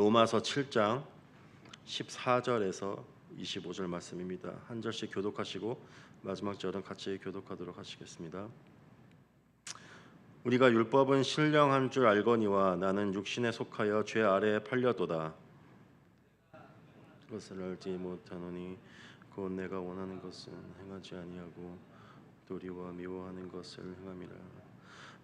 로마서 7장 14절에서 25절 말씀입니다. 한 절씩 교독하시고 마지막 절은 같이 교독하도록 하시겠습니다. 우리가 율법은 신령한 줄 알거니와 나는 육신에 속하여 죄 아래에 팔려도다. 그것을 알지 못하노니 곧 내가 원하는 것은 행하지 아니하고 도리와 미워하는 것을 행함이라.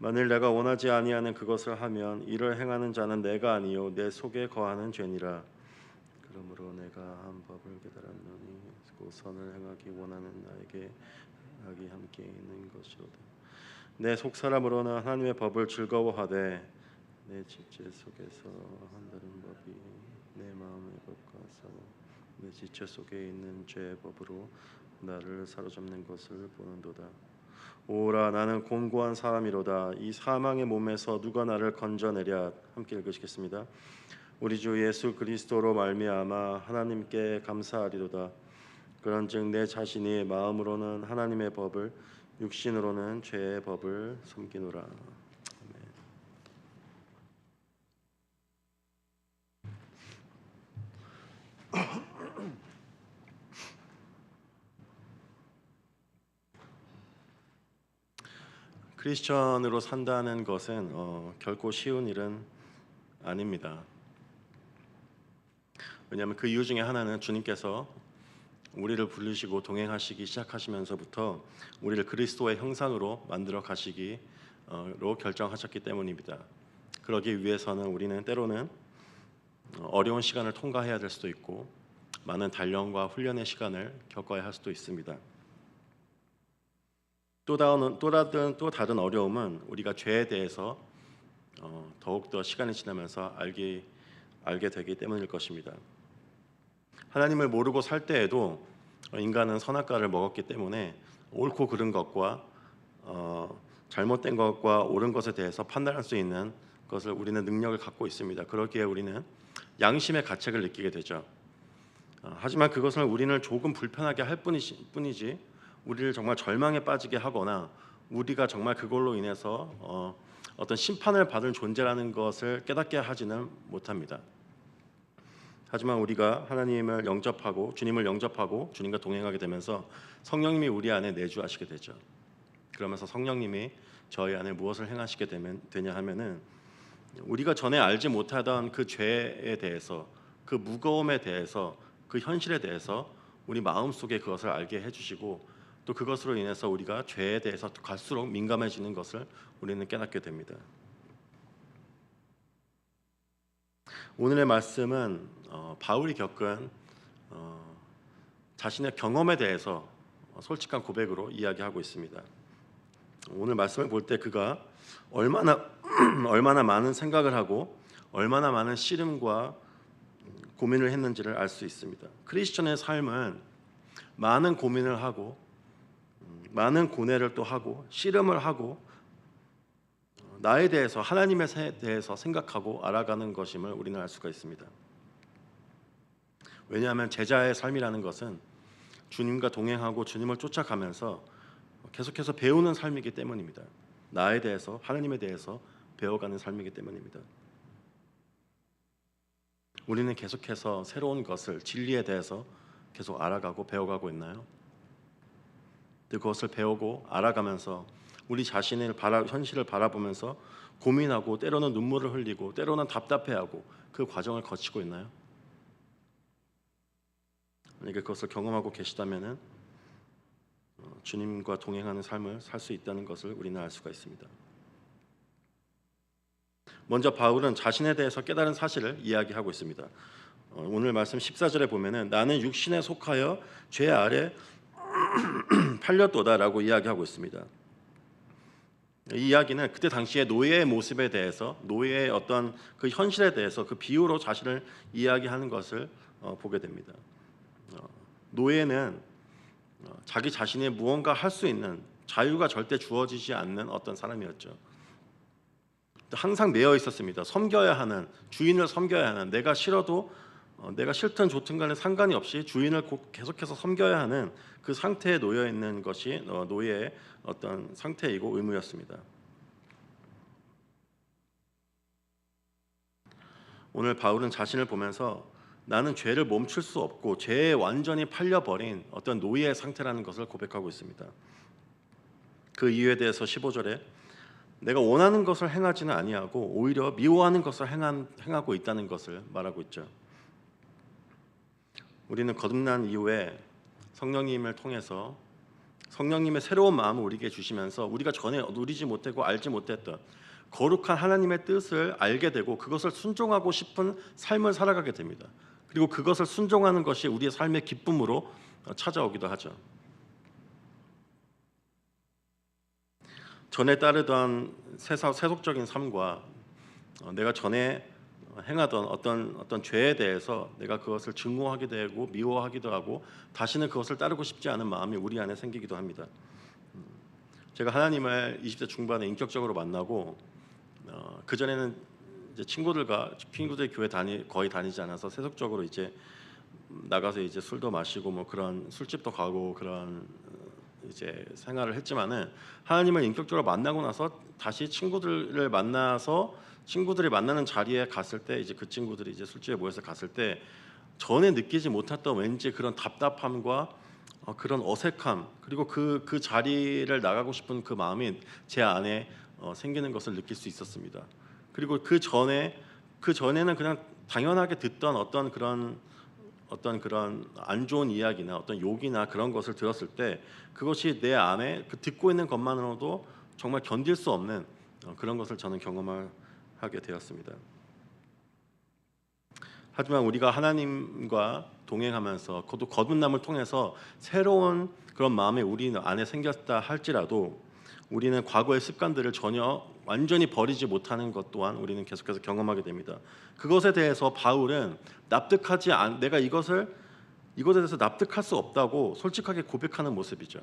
만일 내가 원하지 아니하는 그것을 하면 이를 행하는 자는 내가 아니요 내 속에 거하는 죄니라. 그러므로 내가 한 법을 깨달았노니 그 선을 행하기 원하는 나에게 악이 함께 있는 것이로다. 내 속 사람으로는 하나님의 법을 즐거워하되 내 지체 속에서 한다는 법이 내 마음의 법과 싸워 내 지체 속에 있는 죄의 법으로 나를 사로잡는 것을 보는도다. 오라 나는 공고한 사람이로다. 이 사망의 몸에서 누가 나를 건져내랴. 함께 읽으시겠습니다. 우리 주 예수 그리스도로 말미암아 하나님께 감사하리로다. 그런즉 내 자신이 마음으로는 하나님의 법을 육신으로는 죄의 법을 섬기노라. 크리스천으로 산다는 것은 어, 결코 쉬운 일은 아닙니다. 왜냐하면 그 이유 중에 하나는 주님께서 우리를 부르시고 동행하시기 시작하시면서부터 우리를 그리스도의 형상으로 만들어 가시기로 결정하셨기 때문입니다. 그러기 위해서는 우리는 때로는 어려운 시간을 통과해야 될 수도 있고 많은 단련과 훈련의 시간을 겪어야 할 수도 있습니다. 또 다른 또 다른 또 다른 어려움은 우리가 죄에 대해서 어, 더욱 더 시간이 지나면서 알게 알게 되기 때문일 것입니다. 하나님을 모르고 살 때에도 인간은 선악과를 먹었기 때문에 옳고 그른 것과 어, 잘못된 것과 옳은 것에 대해서 판단할 수 있는 것을 우리는 능력을 갖고 있습니다. 그렇기에 우리는 양심의 가책을 느끼게 되죠. 어, 하지만 그것을 우리는 조금 불편하게 할 뿐이지, 뿐이지 우리를 정말 절망에 빠지게 하거나 우리가 정말 그걸로 인해서 어, 어떤 심판을 받을 존재라는 것을 깨닫게 하지는 못합니다. 하지만 우리가 하나님을 영접하고 주님을 영접하고 주님과 동행하게 되면서 성령님이 우리 안에 내주하시게 되죠. 그러면서 성령님이 저희 안에 무엇을 행하시게 되면 되냐 하면은 우리가 전에 알지 못하던 그 죄에 대해서 그 무거움에 대해서 그 현실에 대해서 우리 마음 속에 그것을 알게 해주시고 또 그것으로 인해서 우리가 죄에 대해서 갈수록 민감해지는 것을 우리는 깨닫게 됩니다. 오늘의 말씀은 어, 바울이 겪은 어, 자신의 경험에 대해서 솔직한 고백으로 이야기하고 있습니다. 오늘 말씀을 볼 때 그가 얼마나 얼마나 많은 생각을 하고 얼마나 많은 씨름과 고민을 했는지를 알 수 있습니다. 크리스천의 삶은 많은 고민을 하고 많은 고뇌를 또 하고 씨름을 하고 나에 대해서 하나님에 대해서 생각하고 알아가는 것임을 우리는 알 수가 있습니다. 왜냐하면 제자의 삶이라는 것은 주님과 동행하고 주님을 쫓아가면서 계속해서 배우는 삶이기 때문입니다. 나에 대해서 하나님에 대해서 배워가는 삶이기 때문입니다. 우리는 계속해서 새로운 것을 진리에 대해서 계속 알아가고 배워가고 있나요? 그것을 배우고 알아가면서 우리 자신의 바라, 현실을 바라보면서 고민하고 때로는 눈물을 흘리고 때로는 답답해하고 그 과정을 거치고 있나요? 만약에 그것을 경험하고 계시다면은 어, 주님과 동행하는 삶을 살 수 있다는 것을 우리는 알 수가 있습니다. 먼저 바울은 자신에 대해서 깨달은 사실을 이야기하고 있습니다. 어, 오늘 말씀 14절에 보면은 나는 육신에 속하여 죄 아래 팔렸도다라고 이야기하고 있습니다. 이 이야기는 그때 당시의 노예의 모습에 대해서 노예의 어떤 그 현실에 대해서 그 비유로 자신을 이야기하는 것을 어, 보게 됩니다. 어, 노예는 어, 자기 자신이 무언가 할 수 있는 자유가 절대 주어지지 않는 어떤 사람이었죠. 항상 매여 있었습니다. 섬겨야 하는 주인을 섬겨야 하는 내가 싫어도 어, 내가 싫든 좋든 간에 상관이 없이 주인을 꼭 계속해서 섬겨야 하는 그 상태에 놓여 있는 것이 어, 노예의 어떤 상태이고 의무였습니다. 오늘 바울은 자신을 보면서 나는 죄를 멈출 수 없고 죄에 완전히 팔려버린 어떤 노예의 상태라는 것을 고백하고 있습니다. 그 이유에 대해서 15절에 내가 원하는 것을 행하지는 아니하고 오히려 미워하는 것을 행한, 행하고 있다는 것을 말하고 있죠. 우리는 거듭난 이후에 성령님을 통해서 성령님의 새로운 마음을 우리에게 주시면서 우리가 전에 누리지 못하고 알지 못했던 거룩한 하나님의 뜻을 알게 되고 그것을 순종하고 싶은 삶을 살아가게 됩니다. 그리고 그것을 순종하는 것이 우리의 삶의 기쁨으로 찾아오기도 하죠. 전에 따르던 세속적인 삶과 어, 내가 전에 행하던 어떤 어떤 죄에 대해서 내가 그것을 증오하게 되고 미워하기도 하고 다시는 그것을 따르고 싶지 않은 마음이 우리 안에 생기기도 합니다. 음, 제가 하나님을 20대 중반에 인격적으로 만나고 어, 그 전에는 친구들과 친구들 교회 다니 거의 다니지 않아서 세속적으로 이제 나가서 이제 술도 마시고 뭐 그런 술집도 가고 그런 이제 생활을 했지만은 하나님을 인격적으로 만나고 나서 다시 친구들을 만나서 친구들이 만나는 자리에 갔을 때 이제 그 친구들이 이제 술집에 모여서 갔을 때 전에 느끼지 못했던 왠지 그런 답답함과 어, 그런 어색함 그리고 그그 자리를 나가고 싶은 그 마음이 제 안에 어, 생기는 것을 느낄 수 있었습니다. 그리고 그 전에 그 전에는 그냥 당연하게 듣던 어떤 그런 어떤 그런 안 좋은 이야기나 어떤 욕이나 그런 것을 들었을 때 그것이 내 안에 그 듣고 있는 것만으로도 정말 견딜 수 없는 어, 그런 것을 저는 경험 하게 되었습니다. 하지만 우리가 하나님과 동행하면서 그것도 거듭남을 통해서 새로운 그런 마음이 우리 안에 생겼다 할지라도 우리는 과거의 습관들을 전혀 완전히 버리지 못하는 것 또한 우리는 계속해서 경험하게 됩니다. 그것에 대해서 바울은 납득하지 않 내가 이것을 이것에 대해서 납득할 수 없다고 솔직하게 고백하는 모습이죠.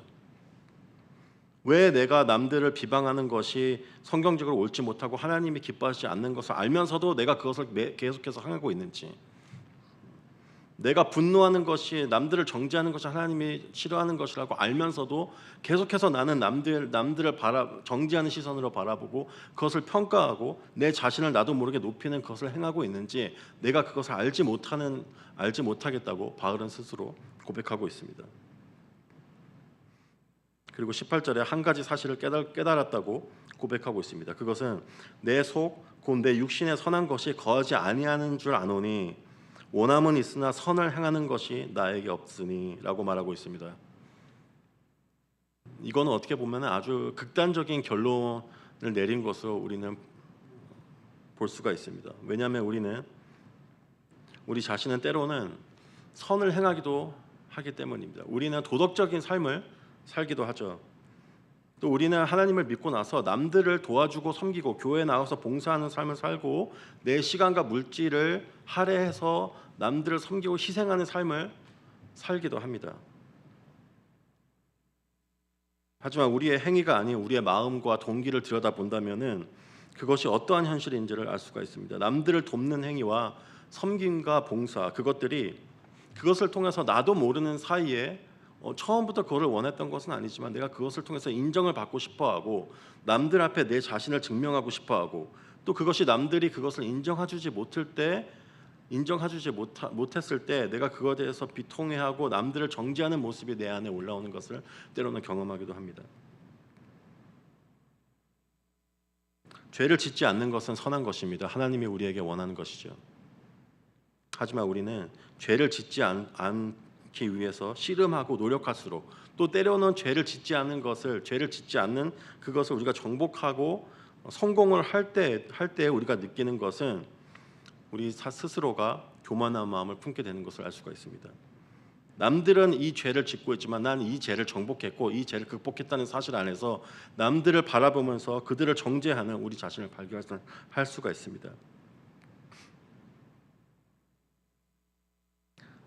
왜 내가 남들을 비방하는 것이 성경적으로 옳지 못하고 하나님이 기뻐하지 않는 것을 알면서도 내가 그것을 계속해서 행하고 있는지 내가 분노하는 것이 남들을 정죄하는 것이 하나님이 싫어하는 것이라고 알면서도 계속해서 나는 남들 남들을 바라 정죄하는 시선으로 바라보고 그것을 평가하고 내 자신을 나도 모르게 높이는 것을 행하고 있는지 내가 그것을 알지 못하는 알지 못하겠다고 바울은 스스로 고백하고 있습니다. 그리고 18절에 한 가지 사실을 깨달, 깨달 았다고 고백하고 있습니다. 그것은 내 속 곧 내 육신의 선한 것이 거하지 아니하는 줄 아노니 원함은 있으나 선을 행하는 것이 나에게 없으니라고 말하고 있습니다. 이거는 어떻게 보면 아주 극단적인 결론을 내린 것으로 우리는 볼 수가 있습니다. 왜냐하면 우리는 우리 자신은 때로는 선을 행하기도 하기 때문입니다. 우리는 도덕적인 삶을 살기도 하죠. 또 우리는 하나님을 믿고 나서 남들을 도와주고 섬기고 교회 나가서 봉사하는 삶을 살고 내 시간과 물질을 할애해서 남들을 섬기고 희생하는 삶을 살기도 합니다. 하지만 우리의 행위가 아닌 우리의 마음과 동기를 들여다본다면은 그것이 어떠한 현실인지를 알 수가 있습니다. 남들을 돕는 행위와 섬김과 봉사 그것들이 그것을 통해서 나도 모르는 사이에 어, 처음부터 그거를 원했던 것은 아니지만 내가 그것을 통해서 인정을 받고 싶어하고 남들 앞에 내 자신을 증명하고 싶어하고 또 그것이 남들이 그것을 인정해주지 못할 때 인정해주지 못했을 때 내가 그것에 대해서 비통해하고 남들을 정지하는 모습이 내 안에 올라오는 것을 때로는 경험하기도 합니다. 죄를 짓지 않는 것은 선한 것입니다. 하나님이 우리에게 원하는 것이죠. 하지만 우리는 죄를 짓지 않, 않 기 위해서 씨름하고 노력할수록 또 때로는 죄를 짓지 않는 것을 죄를 짓지 않는 그것을 우리가 정복하고 성공을 할 때 할 때 우리가 느끼는 것은 우리 스스로가 교만한 마음을 품게 되는 것을 알 수가 있습니다. 남들은 이 죄를 짓고 있지만 난 이 죄를 정복했고 이 죄를 극복했다는 사실 안에서 남들을 바라보면서 그들을 정죄하는 우리 자신을 발견할 수가 있습니다.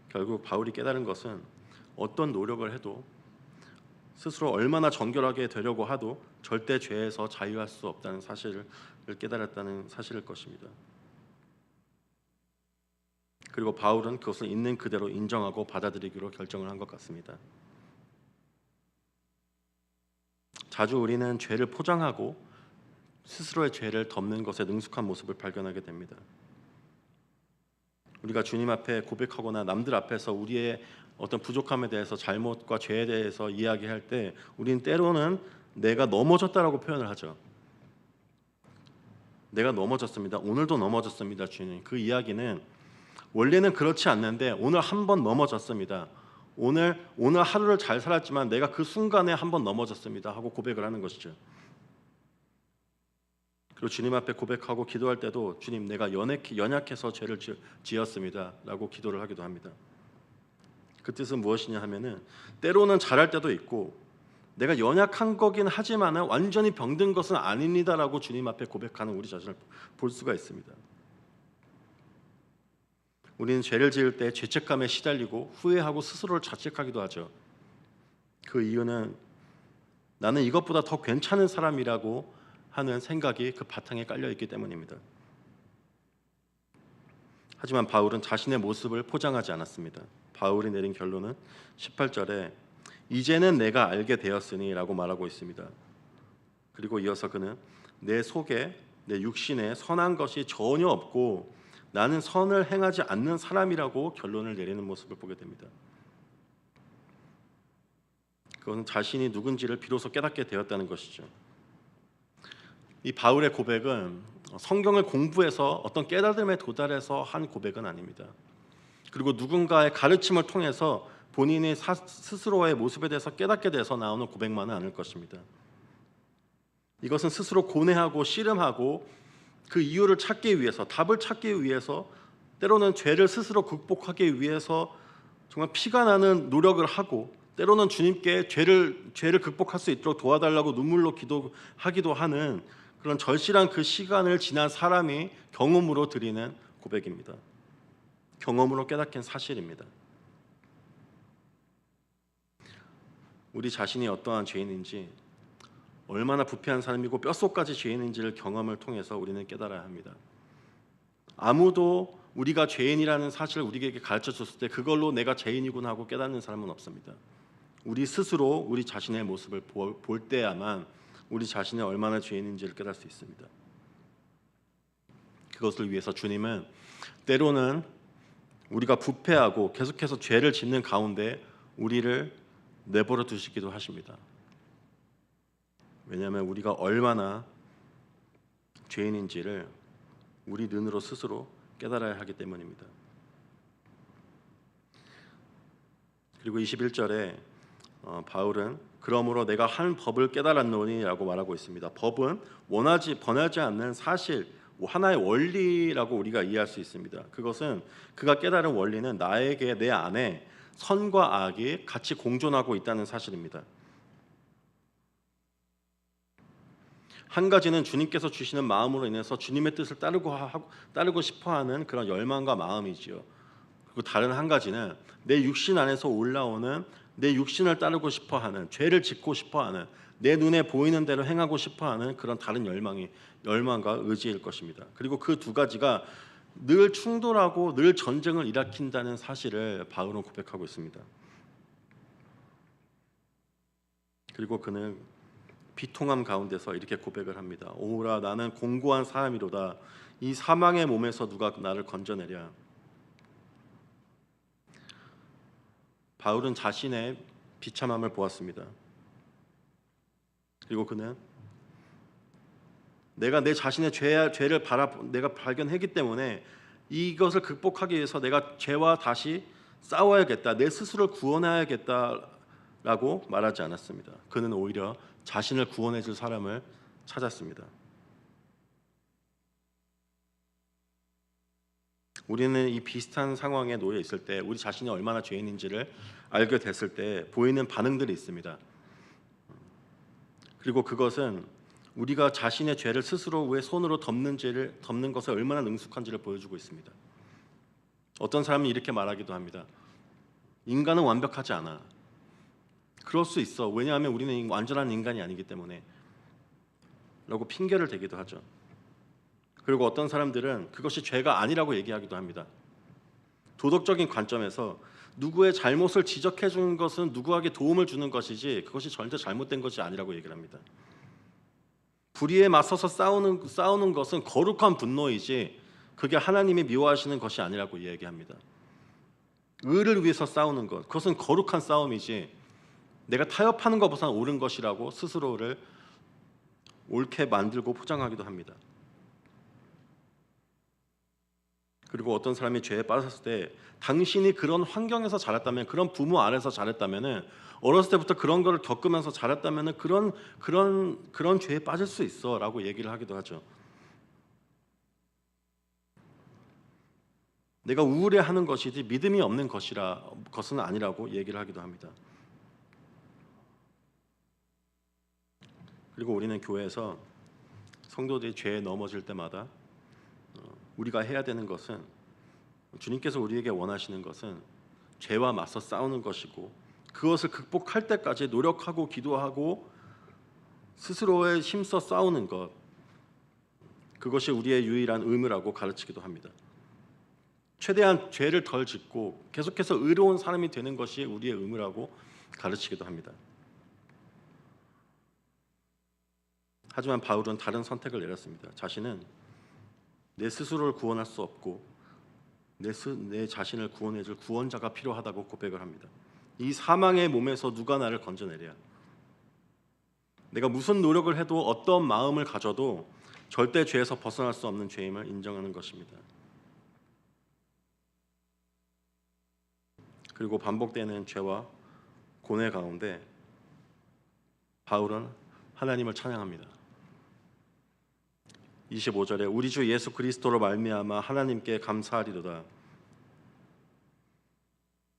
결국 바울이 깨달은 것은 어떤 노력을 해도 스스로 얼마나 정결하게 되려고 하도 절대 죄에서 자유할 수 없다는 사실을 깨달았다는 사실일 것입니다. 그리고 바울은 그것을 있는 그대로 인정하고 받아들이기로 결정을 한 것 같습니다. 자주 우리는 죄를 포장하고 스스로의 죄를 덮는 것에 능숙한 모습을 발견하게 됩니다. 우리가 주님 앞에 고백하거나 남들 앞에서 우리의 어떤 부족함에 대해서 잘못과 죄에 대해서 이야기할 때 우리는 때로는 내가 넘어졌다라고 표현을 하죠. 내가 넘어졌습니다. 오늘도 넘어졌습니다, 주님. 그 이야기는 원래는 그렇지 않는데 오늘 한 번 넘어졌습니다. 오늘 오늘 하루를 잘 살았지만 내가 그 순간에 한 번 넘어졌습니다 하고 고백을 하는 것이죠. 그리고 주님 앞에 고백하고 기도할 때도 주님 내가 연약, 연약해서 죄를 지, 지었습니다라고 기도를 하기도 합니다. 그 뜻은 무엇이냐 하면은 때로는 잘할 때도 있고 내가 연약한 거긴 하지만은 완전히 병든 것은 아닙니다라고 주님 앞에 고백하는 우리 자신을 볼 수가 있습니다. 우리는 죄를 지을 때 죄책감에 시달리고 후회하고 스스로를 자책하기도 하죠. 그 이유는 나는 이것보다 더 괜찮은 사람이라고 하는 생각이 그 바탕에 깔려 있기 때문입니다. 하지만 바울은 자신의 모습을 포장하지 않았습니다. 바울이 내린 결론은 18절에 이제는 내가 알게 되었으니라고 말하고 있습니다. 그리고 이어서 그는 내 속에 내 육신에 선한 것이 전혀 없고 나는 선을 행하지 않는 사람이라고 결론을 내리는 모습을 보게 됩니다. 그것은 자신이 누군지를 비로소 깨닫게 되었다는 것이죠. 이 바울의 고백은 성경을 공부해서 어떤 깨달음에 도달해서 한 고백은 아닙니다. 그리고 누군가의 가르침을 통해서 본인의 사, 스스로의 모습에 대해서 깨닫게 돼서 나오는 고백만은 아닐 것입니다. 이것은 스스로 고뇌하고 씨름하고 그 이유를 찾기 위해서 답을 찾기 위해서 때로는 죄를 스스로 극복하기 위해서 정말 피가 나는 노력을 하고 때로는 주님께 죄를 죄를 극복할 수 있도록 도와달라고 눈물로 기도하기도 하는 그런 절실한 그 시간을 지난 사람이 경험으로 드리는 고백입니다. 경험으로 깨닫긴 사실입니다. 우리 자신이 어떠한 죄인인지 얼마나 부패한 사람이고 뼛속까지 죄인인지를 경험을 통해서 우리는 깨달아야 합니다. 아무도 우리가 죄인이라는 사실을 우리에게 가르쳐 줬을 때 그걸로 내가 죄인이구나 하고 깨닫는 사람은 없습니다. 우리 스스로 우리 자신의 모습을 볼 때야만 우리 자신이 얼마나 죄인인지를 깨달을 수 있습니다. 그것을 위해서 주님은 때로는 우리가 부패하고 계속해서 죄를 짓는 가운데 우리를 내버려 두시기도 하십니다. 왜냐하면 우리가 얼마나 죄인인지를 우리 눈으로 스스로 깨달아야 하기 때문입니다. 그리고 21절에 어, 바울은 그러므로 내가 한 법을 깨달았노니라고 말하고 있습니다. 법은 원하지 번하지 않는 사실 하나의 원리라고 우리가 이해할 수 있습니다. 그것은 그가 깨달은 원리는 나에게 내 안에 선과 악이 같이 공존하고 있다는 사실입니다. 한 가지는 주님께서 주시는 마음으로 인해서 주님의 뜻을 따르고 하고, 따르고 싶어하는 그런 열망과 마음이지요. 그리고 다른 한 가지는 내 육신 안에서 올라오는 내 육신을 따르고 싶어 하는 죄를 짓고 싶어 하는 내 눈에 보이는 대로 행하고 싶어 하는 그런 다른 열망이 열망과 의지일 것입니다. 그리고 그 두 가지가 늘 충돌하고 늘 전쟁을 일으킨다는 사실을 바울은 고백하고 있습니다. 그리고 그는 비통함 가운데서 이렇게 고백을 합니다. 오라 나는 공고한 사람이로다. 이 사망의 몸에서 누가 나를 건져내랴. 바울은 자신의 비참함을 보았습니다. 그리고 그는 내가 내 자신의 죄, 죄를 바라 내가 발견했기 때문에 이것을 극복하기 위해서 내가 죄와 다시 싸워야겠다. 내 스스로를 구원해야겠다라고 말하지 않았습니다. 그는 오히려 자신을 구원해 줄 사람을 찾았습니다. 우리는 이 비슷한 상황에 놓여 있을 때 우리 자신이 얼마나 죄인인지를 알게 됐을 때 보이는 반응들이 있습니다. 그리고 그것은 우리가 자신의 죄를 스스로 왜 손으로 덮는 죄를 덮는 것에 얼마나 능숙한지를 보여주고 있습니다. 어떤 사람은 이렇게 말하기도 합니다. 인간은 완벽하지 않아. 그럴 수 있어. 왜냐하면 우리는 완전한 인간이 아니기 때문에. 라고 핑계를 대기도 하죠. 그리고 어떤 사람들은 그것이 죄가 아니라고 얘기하기도 합니다. 도덕적인 관점에서 누구의 잘못을 지적해 주는 것은 누구에게 도움을 주는 것이지 그것이 절대 잘못된 것이 아니라고 얘기를 합니다. 불의에 맞서서 싸우는 싸우는 것은 거룩한 분노이지 그게 하나님이 미워하시는 것이 아니라고 얘기합니다. 의를 위해서 싸우는 것 그것은 거룩한 싸움이지 내가 타협하는 것보다는 옳은 것이라고 스스로를 옳게 만들고 포장하기도 합니다. 그리고 어떤 사람이 죄에 빠졌을 때 당신이 그런 환경에서 자랐다면 그런 부모 아래서 자랐다면은 어렸을 때부터 그런 거를 겪으면서 자랐다면은 그런 그런 그런 죄에 빠질 수 있어라고 얘기를 하기도 하죠. 내가 우울해하는 것이지 믿음이 없는 것이라 것은 아니라고 얘기를 하기도 합니다. 그리고 우리는 교회에서 성도들이 죄에 넘어질 때마다 어, 우리가 해야 되는 것은 주님께서 우리에게 원하시는 것은 죄와 맞서 싸우는 것이고 그것을 극복할 때까지 노력하고 기도하고 스스로에 힘써 싸우는 것 그것이 우리의 유일한 의무라고 가르치기도 합니다. 최대한 죄를 덜 짓고 계속해서 의로운 사람이 되는 것이 우리의 의무라고 가르치기도 합니다. 하지만 바울은 다른 선택을 내렸습니다. 자신은 내 스스로를 구원할 수 없고 내, 스, 내 자신을 구원해줄 구원자가 필요하다고 고백을 합니다. 이 사망의 몸에서 누가 나를 건져내랴? 내가 무슨 노력을 해도 어떤 마음을 가져도 절대 죄에서 벗어날 수 없는 죄임을 인정하는 것입니다. 그리고 반복되는 죄와 고뇌 가운데 바울은 하나님을 찬양합니다. 25절에 우리 주 예수 그리스도로 말미암아 하나님께 감사하리로다.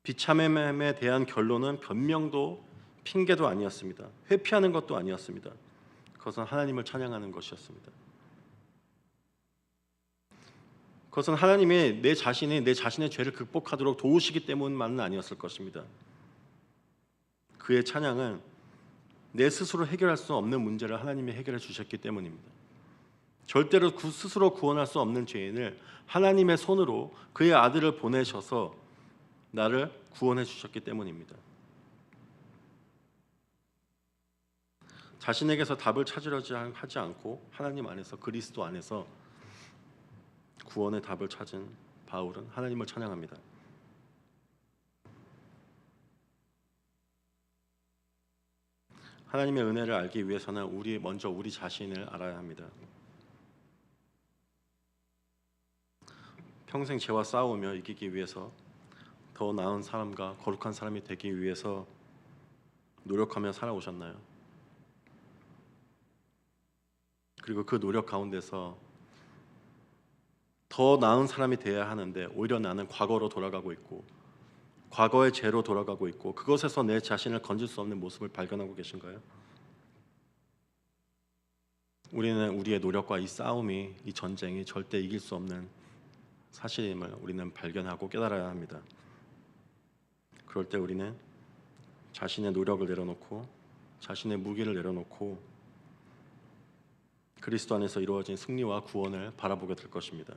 비참함에 대한 결론은 변명도 핑계도 아니었습니다. 회피하는 것도 아니었습니다. 그것은 하나님을 찬양하는 것이었습니다. 그것은 하나님이 내 자신이 내 자신의 죄를 극복하도록 도우시기 때문만은 아니었을 것입니다. 그의 찬양은 내 스스로 해결할 수 없는 문제를 하나님이 해결해 주셨기 때문입니다. 절대로 그 스스로 구원할 수 없는 죄인을 하나님의 손으로 그의 아들을 보내셔서 나를 구원해 주셨기 때문입니다. 자신에게서 답을 찾으려 하지 않고 하나님 안에서 그리스도 안에서 구원의 답을 찾은 바울은 하나님을 찬양합니다. 하나님의 은혜를 알기 위해서는 우리 먼저 우리 자신을 알아야 합니다. 평생 죄와 싸우며 이기기 위해서 더 나은 사람과 거룩한 사람이 되기 위해서 노력하며 살아오셨나요? 그리고 그 노력 가운데서 더 나은 사람이 되어야 하는데 오히려 나는 과거로 돌아가고 있고 과거의 죄로 돌아가고 있고 그것에서 내 자신을 건질 수 없는 모습을 발견하고 계신가요? 우리는 우리의 노력과 이 싸움이 이 전쟁이 절대 이길 수 없는 사실임을 우리는 발견하고 깨달아야 합니다. 그럴 때 우리는 자신의 노력을 내려놓고 자신의 무기를 내려놓고 그리스도 안에서 이루어진 승리와 구원을 바라보게 될 것입니다.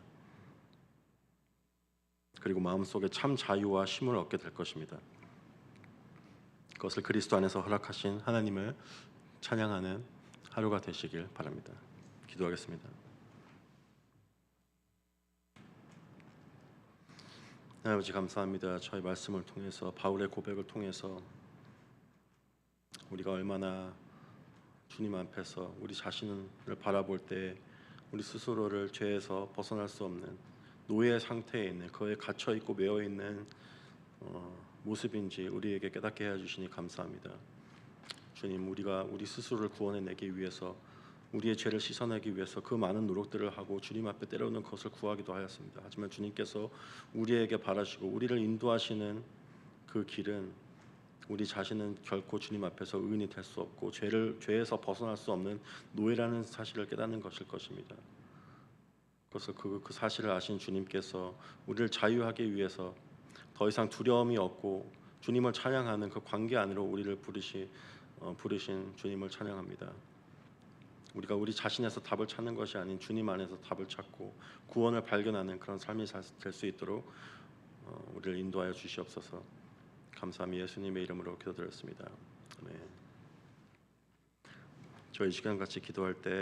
그리고 마음속에 참 자유와 쉼을 얻게 될 것입니다. 그것을 그리스도 안에서 허락하신 하나님을 찬양하는 하루가 되시길 바랍니다. 기도하겠습니다. 아버지 감사합니다. 저희 말씀을 통해서 바울의 고백을 통해서 우리가 얼마나 주님 앞에서 우리 자신을 바라볼 때 우리 스스로를 죄에서 벗어날 수 없는 노예 상태에 있는 거에 갇혀 있고 매여 있는 어, 모습인지 우리에게 깨닫게 해 주시니 감사합니다. 주님, 우리가 우리 스스로를 구원해 내기 위해서 우리의 죄를 씻어내기 위해서 그 많은 노력들을 하고 주님 앞에 때려오는 것을 구하기도 하였습니다. 하지만 주님께서 우리에게 바라시고 우리를 인도하시는 그 길은 우리 자신은 결코 주님 앞에서 의인이 될 수 없고 죄를 죄에서 벗어날 수 없는 노예라는 사실을 깨닫는 것일 것입니다. 그래서 그, 그 사실을 아신 주님께서 우리를 자유하기 위해서 더 이상 두려움이 없고 주님을 찬양하는 그 관계 안으로 우리를 부르시 어, 부르신 주님을 찬양합니다. 우리가 우리 자신에서 답을 찾는 것이 아닌 주님 안에서 답을 찾고 구원을 발견하는 그런 삶이 될 수 있도록 어, 우리를 인도하여 주시옵소서. 감사함이 예수님의 이름으로 기도드렸습니다. 아멘. 저희 시간 같이 기도할 때